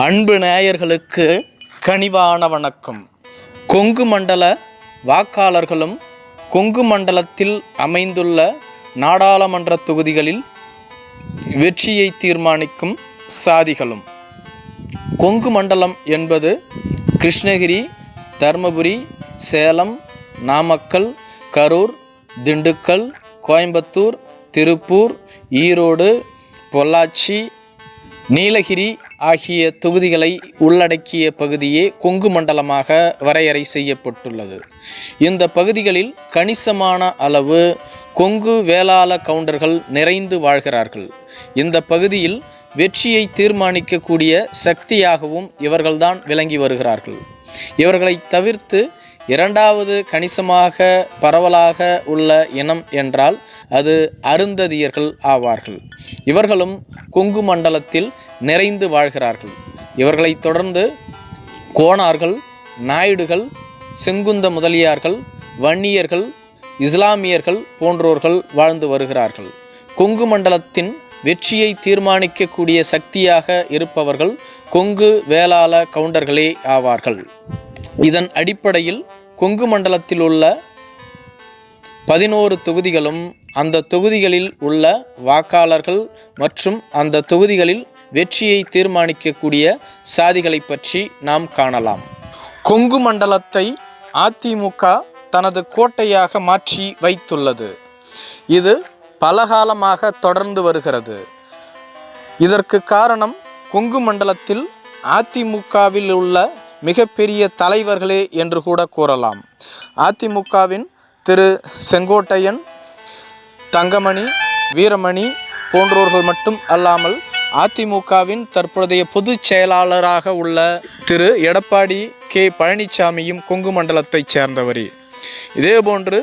அன்பு நேயர்களுக்கு கனிவான வணக்கம். கொங்கு மண்டல வாக்காளர்களும் கொங்கு மண்டலத்தில் அமைந்துள்ள நாடாளுமன்ற தொகுதிகளில் வெற்றியை தீர்மானிக்கும் சாதிகளும். கொங்கு மண்டலம் என்பது கிருஷ்ணகிரி தருமபுரி சேலம் நாமக்கல் கரூர் திண்டுக்கல் கோயம்புத்தூர் திருப்பூர் ஈரோடு பொள்ளாச்சி நீலகிரி ஆகிய தொகுதிகளை உள்ளடக்கிய பகுதியே கொங்கு மண்டலமாக வரையறை செய்யப்பட்டுள்ளது. இந்த பகுதிகளில் கணிசமான அளவு கொங்கு வேளாள கவுண்டர்கள் நிறைந்து வாழ்கிறார்கள். இந்த பகுதியில் வெற்றியை தீர்மானிக்கக்கூடிய சக்தியாகவும் இவர்கள்தான் விளங்கி வருகிறார்கள். இவர்களை தவிர்த்து இரண்டாவது கணிசமாக பரவலாக உள்ள இனம் என்றால் அது அருந்ததியர்கள் ஆவார்கள். இவர்களும் கொங்கு மண்டலத்தில் நிறைந்து வாழ்கிறார்கள். இவர்களைத் தொடர்ந்து கோணார்கள் நாயுடுகள் செங்குந்த முதலியார்கள் வன்னியர்கள் இஸ்லாமியர்கள் போன்றோர்கள் வாழ்ந்து வருகிறார்கள். கொங்கு மண்டலத்தின் வெற்றியை தீர்மானிக்கக்கூடிய சக்தியாக இருப்பவர்கள் கொங்கு வேளாள கவுண்டர்களே ஆவார்கள். இதன் அடிப்படையில் கொங்கு மண்டலத்தில் உள்ள பதினோரு தொகுதிகளும் அந்த தொகுதிகளில் உள்ள வாக்காளர்கள் மற்றும் அந்த தொகுதிகளில் வெற்றியை தீர்மானிக்கக்கூடிய சாதிகளை பற்றி நாம் காணலாம். கொங்கு மண்டலத்தை அதிமுக தனது கோட்டையாக மாற்றி வைத்துள்ளது. இது பலகாலமாக தொடர்ந்து வருகிறது. இதற்கு காரணம் கொங்கு மண்டலத்தில் அதிமுகவில் உள்ள மிகப்பெரிய தலைவர்களே என்று கூட கூறலாம். அதிமுகவின் திரு செங்கோட்டையன் தங்கமணி வீரமணி போன்றோர்கள் மட்டும் அல்லாமல் அதிமுகவின் தற்போதைய பொதுச் செயலாளராக உள்ள திரு எடப்பாடி கே பழனிசாமியும் கொங்கு மண்டலத்தைச் சேர்ந்தவரே. இதேபோன்று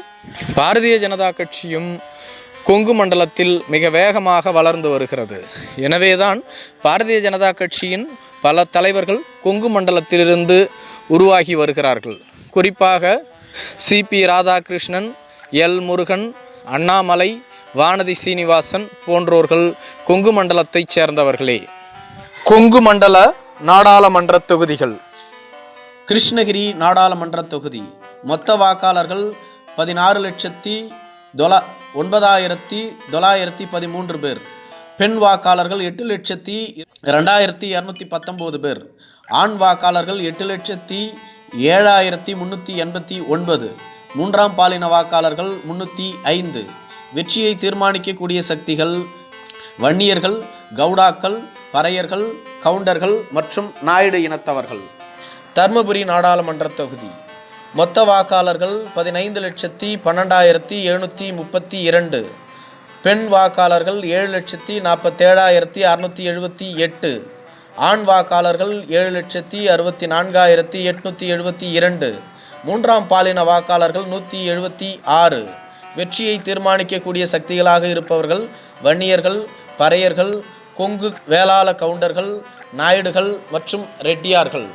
பாரதிய ஜனதா கட்சியும் கொங்கு மண்டலத்தில் மிக வேகமாக வளர்ந்து வருகிறது. எனவேதான் பாரதிய ஜனதா கட்சியின் பல தலைவர்கள் கொங்கு மண்டலத்திலிருந்து உருவாகி வருகிறார்கள். குறிப்பாக சிபி ராதாகிருஷ்ணன் எல். முருகன் அண்ணாமலை வானதி சீனிவாசன் போன்றோர்கள் கொங்கு மண்டலத்தைச் சேர்ந்தவர்களே. கொங்கு மண்டல நாடாளுமன்ற தொகுதிகள். கிருஷ்ணகிரி நாடாளுமன்ற தொகுதி. மொத்த வாக்காளர்கள் பதினாறு லட்சத்தி தொலா ஒன்பதாயிரத்தி தொள்ளாயிரத்தி பதிமூன்று பேர். பெண் வாக்காளர்கள் எட்டு லட்சத்தி ரெண்டாயிரத்தி இரநூத்தி பத்தொம்போது பேர். ஆண் வாக்காளர்கள் எட்டு லட்சத்தி ஏழாயிரத்தி முந்நூற்றி எண்பத்தி ஒன்பது. மூன்றாம் பாலின வாக்காளர்கள் முன்னூற்றி ஐந்து. வெற்றியை தீர்மானிக்கக்கூடிய சக்திகள் வன்னியர்கள் கவுடாக்கள் பறையர்கள் கவுண்டர்கள் மற்றும் நாயுடு இனத்தவர்கள். தர்மபுரி நாடாளுமன்ற தொகுதி. மொத்த வாக்காளர்கள் பதினைந்து லட்சத்தி பன்னெண்டாயிரத்தி எழுநூற்றி முப்பத்தி இரண்டு. பெண் வாக்காளர்கள் ஏழு லட்சத்தி நாற்பத்தேழாயிரத்தி அறுநூற்றி எழுபத்தி எட்டு ஆண் வாக்காளர்கள் ஏழு லட்சத்தி அறுபத்தி நான்காயிரத்தி எட்நூற்றி எழுபத்தி இரண்டு மூன்றாம் பாலின வாக்காளர்கள் நூற்றி எழுபத்தி ஆறு. வெற்றியை தீர்மானிக்கக்கூடிய சக்திகளாக இருப்பவர்கள் வன்னியர்கள் பறையர்கள் கொங்கு வேளாள கவுண்டர்கள் நாயுடுகள் மற்றும் ரெட்டியார்கள்.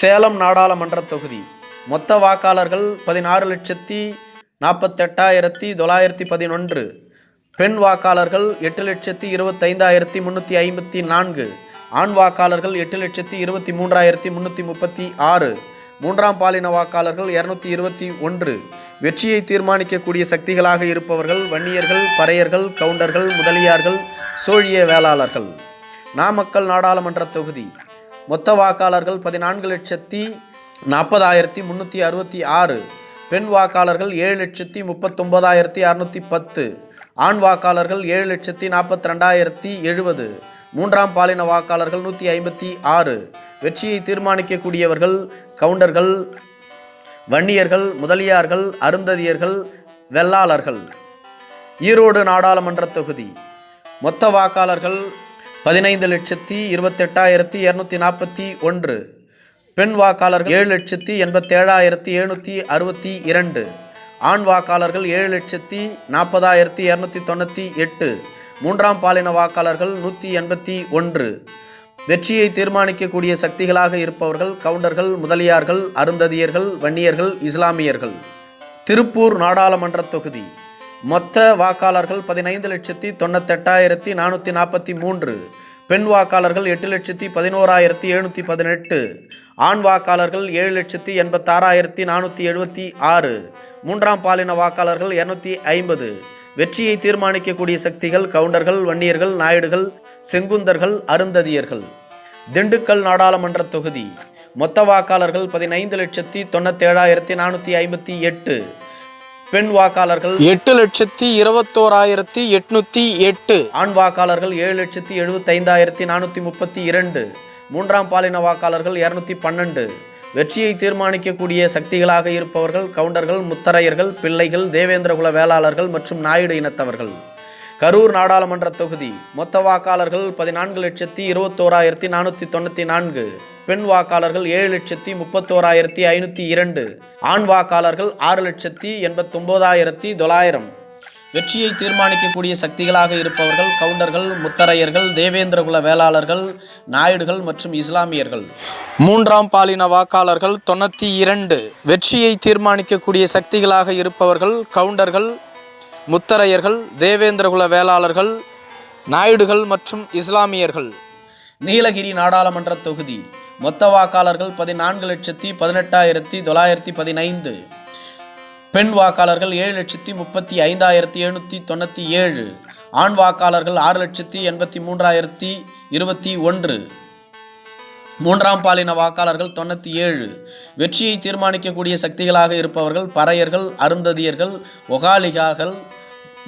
சேலம் நாடாளுமன்ற தொகுதி. மொத்த வாக்காளர்கள் பதினாறு லட்சத்தி நாற்பத்தெட்டாயிரத்தி தொள்ளாயிரத்தி பதினொன்று பெண் வாக்காளர்கள் எட்டு லட்சத்தி இருபத்தைந்தாயிரத்தி முந்நூற்றி ஐம்பத்தி நான்கு ஆண் வாக்காளர்கள் எட்டு லட்சத்தி இருபத்தி மூன்றாயிரத்தி முந்நூற்றி முப்பத்தி ஆறு மூன்றாம் பாலின வாக்காளர்கள் இரநூத்தி இருபத்தி ஒன்று. வெற்றியை தீர்மானிக்கக்கூடிய சக்திகளாக இருப்பவர்கள் வன்னியர்கள் பறையர்கள் கவுண்டர்கள் முதலியார்கள் சோழிய வேளாளர்கள். நாமக்கல் நாடாளுமன்ற தொகுதி. மொத்த வாக்காளர்கள் பதினான்கு லட்சத்தி நாற்பதாயிரத்தி முந்நூற்றி அறுபத்தி ஆறு பெண் வாக்காளர்கள் ஏழு லட்சத்தி முப்பத்தொம்போதாயிரத்தி அறுநூற்றி பத்து ஆண் வாக்காளர்கள் ஏழு லட்சத்தி நாற்பத்தி ரெண்டாயிரத்தி எழுபது மூன்றாம் பாலின வாக்காளர்கள் நூற்றி ஐம்பத்தி ஆறு. வெற்றியை தீர்மானிக்கக்கூடியவர்கள் கவுண்டர்கள் வன்னியர்கள் முதலியார்கள் அருந்ததியர்கள் வெள்ளாளர்கள். ஈரோடு நாடாளுமன்ற தொகுதி. மொத்த வாக்காளர்கள் பதினைந்து லட்சத்தி இருபத்தெட்டாயிரத்தி இரநூத்தி நாற்பத்தி ஒன்று. பெண் வாக்காளர்கள் ஏழு லட்சத்தி எண்பத்தேழாயிரத்தி எழுநூற்றி அறுபத்தி இரண்டு ஆண் வாக்காளர்கள் ஏழு லட்சத்தி நாற்பதாயிரத்தி இரநூத்தி தொண்ணூற்றி எட்டு மூன்றாம் பாலின வாக்காளர்கள் நூற்றி எண்பத்தி ஒன்று. வெற்றியை தீர்மானிக்கக்கூடிய சக்திகளாக இருப்பவர்கள் கவுண்டர்கள் முதலியார்கள் அருந்ததியர்கள் வன்னியர்கள் இஸ்லாமியர்கள். திருப்பூர் நாடாளுமன்ற தொகுதி. மொத்த வாக்காளர்கள் பதினைந்து லட்சத்தி தொண்ணூத்தெட்டாயிரத்தி நானூற்றி நாற்பத்தி மூன்று பெண் வாக்காளர்கள் எட்டு லட்சத்தி பதினோராயிரத்தி எழுநூற்றி பதினெட்டு ஆண் வாக்காளர்கள் ஏழு லட்சத்தி எண்பத்தாறாயிரத்தி நானூற்றி எழுபத்தி ஆறு மூன்றாம் பாலின வாக்காளர்கள் இரநூத்தி ஐம்பது. வெற்றியை தீர்மானிக்கக்கூடிய சக்திகள் கவுண்டர்கள் வன்னியர்கள் நாயுடுகள் செங்குந்தர்கள் அருந்ததியர்கள். திண்டுக்கல் நாடாளுமன்ற தொகுதி. மொத்த வாக்காளர்கள் பதினைந்து லட்சத்தி தொண்ணூத்தேழாயிரத்தி நானூற்றி ஐம்பத்தி எட்டு. பெண் வாக்காளர்கள் எட்டு லட்சத்தி இருபத்தோராயிரத்தி எட்நூத்தி எட்டு. ஆண் வாக்காளர்கள் ஏழு லட்சத்தி எழுபத்தைந்தாயிரத்தி நானூற்றி முப்பத்தி இரண்டு. மூன்றாம் பாலின வாக்காளர்கள் இரநூத்தி பன்னெண்டு. வெற்றியை தீர்மானிக்கக்கூடிய சக்திகளாக இருப்பவர்கள் கவுண்டர்கள் முத்தரையர்கள் பிள்ளைகள் தேவேந்திரகுல வேளாளர்கள் மற்றும் நாயுடு இனத்தவர்கள். கரூர் நாடாளுமன்ற தொகுதி. மொத்த வாக்காளர்கள் பதினான்கு லட்சத்தி இருபத்தோராயிரத்தி நானூற்றி தொண்ணூற்றி நான்கு. பெண் வாக்காளர்கள் ஏழு லட்சத்தி முப்பத்தோராயிரத்தி ஐநூற்றி இரண்டு. ஆண் வாக்காளர்கள் ஆறு லட்சத்தி எண்பத்தொம்போதாயிரத்தி தொள்ளாயிரம். வெற்றியை தீர்மானிக்கக்கூடிய சக்திகளாக இருப்பவர்கள் கவுண்டர்கள் முத்தரையர்கள் தேவேந்திரகுல வேளாளர்கள் நாயுடுகள் மற்றும் இஸ்லாமியர்கள். மூன்றாம் பாலின வாக்காளர்கள் தொண்ணூற்றி இரண்டு. வெற்றியை தீர்மானிக்கக்கூடிய சக்திகளாக இருப்பவர்கள் கவுண்டர்கள் முத்தரையர்கள் தேவேந்திரகுல வேளாளர்கள் நாயுடுகள் மற்றும் இஸ்லாமியர்கள். நீலகிரி நாடாளுமன்ற தொகுதி. மொத்த வாக்காளர்கள் பதினான்கு லட்சத்தி பதினெட்டாயிரத்தி தொள்ளாயிரத்தி பதினைந்து. பெண் வாக்காளர்கள் ஏழு லட்சத்தி முப்பத்தி ஐந்தாயிரத்தி எழுநூற்றி தொண்ணூற்றி ஏழு ஆண் வாக்காளர்கள் ஆறு லட்சத்தி எண்பத்தி மூன்றாயிரத்தி இருபத்தி ஒன்று. மூன்றாம் பாலின வாக்காளர்கள் தொண்ணூற்றி ஏழு. வெற்றியை தீர்மானிக்கக்கூடிய சக்திகளாக இருப்பவர்கள் பறையர்கள் அருந்ததியர்கள் ஒகாலிகாக்கள்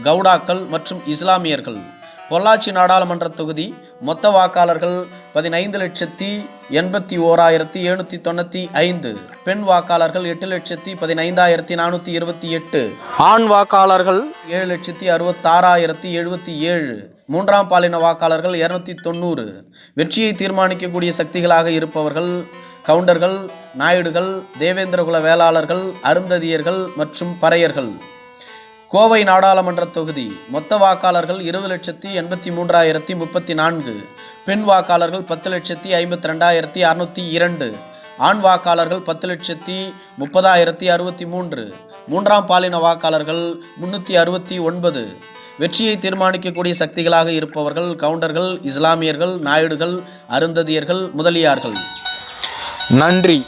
கவுடாக்கள் மற்றும் இஸ்லாமியர்கள். பொள்ளாச்சி நாடாளுமன்ற தொகுதி மொத்த வாக்காளர்கள் பதினைந்து லட்சத்தி எண்பத்தி ஓராயிரத்தி எழுநூற்றி தொண்ணூற்றி ஐந்து. பெண் வாக்காளர்கள் எட்டு லட்சத்தி பதினைந்தாயிரத்தி நானூற்றி இருபத்தி எட்டு. ஆண் வாக்காளர்கள் ஏழு லட்சத்தி அறுபத்தாறாயிரத்தி எழுபத்தி ஏழு. மூன்றாம் பாலின வாக்காளர்கள் இரநூத்தி தொண்ணூறு. வெற்றியை தீர்மானிக்கக்கூடிய சக்திகளாக இருப்பவர்கள் கவுண்டர்கள் நாயுடுகள் தேவேந்திரகுல வேளாளர்கள் அருந்ததியர்கள் மற்றும் பறையர்கள். கோவை நாடாளுமன்ற தொகுதி. மொத்த வாக்காளர்கள் இருபது லட்சத்தி எண்பத்தி மூன்றாயிரத்தி முப்பத்தி நான்கு. பெண் வாக்காளர்கள் பத்து லட்சத்தி ஐம்பத்தி ரெண்டாயிரத்தி அறுநூற்றி இரண்டு. ஆண் வாக்காளர்கள் பத்து லட்சத்தி முப்பதாயிரத்தி அறுபத்தி மூன்று. மூன்றாம் பாலின வாக்காளர்கள் முன்னூற்றி அறுபத்தி ஒன்பது. வெற்றியை தீர்மானிக்கக்கூடிய சக்திகளாக இருப்பவர்கள் கவுண்டர்கள் இஸ்லாமியர்கள் நாயுடுகள் அருந்ததியர்கள் முதலியார்கள். நன்றி.